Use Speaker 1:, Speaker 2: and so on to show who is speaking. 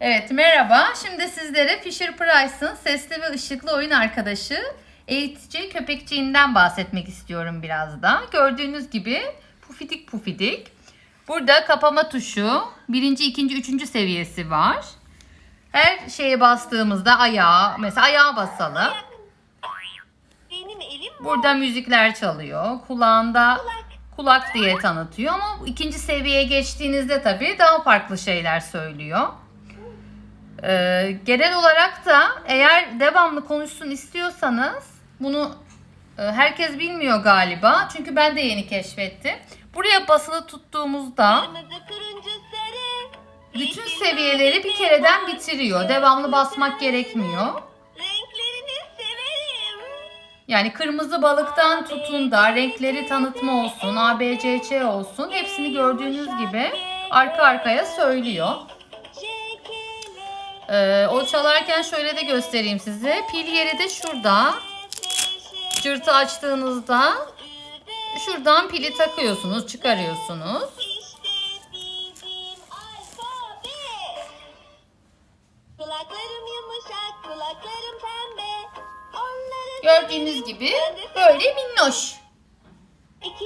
Speaker 1: Evet merhaba. Şimdi sizlere Fisher Price'ın sesli ve ışıklı oyun arkadaşı eğitici köpekçiğinden bahsetmek istiyorum biraz da. Gördüğünüz gibi pufidik pufidik. Burada kapama tuşu birinci, ikinci, üçüncü seviyesi var. Her şeye bastığımızda ayağa, mesela ayağa basalım.
Speaker 2: Benim elim
Speaker 1: Burada müzikler çalıyor. Kulağında kulak diye tanıtıyor ama ikinci seviyeye geçtiğinizde tabii daha farklı şeyler söylüyor. Ee, genel olarak da eğer devamlı konuşsun istiyorsanız bunu e, herkes bilmiyor galiba. Çünkü ben de yeni keşfettim. Buraya basılı tuttuğumuzda bütün seviyeleri bir kereden bitiriyor. Devamlı basmak
Speaker 2: severim.
Speaker 1: Yani kırmızı balıktan tutun da renkleri tanıtma olsun, ABCC olsun hepsini gördüğünüz gibi arka arkaya söylüyor. Ee, o çalarken şöyle de göstereyim size. Pil yeri de şurada. Cırtı açtığınızda şuradan pili takıyorsunuz, çıkarıyorsunuz. Gördüğünüz gibi böyle minnoş.
Speaker 2: İki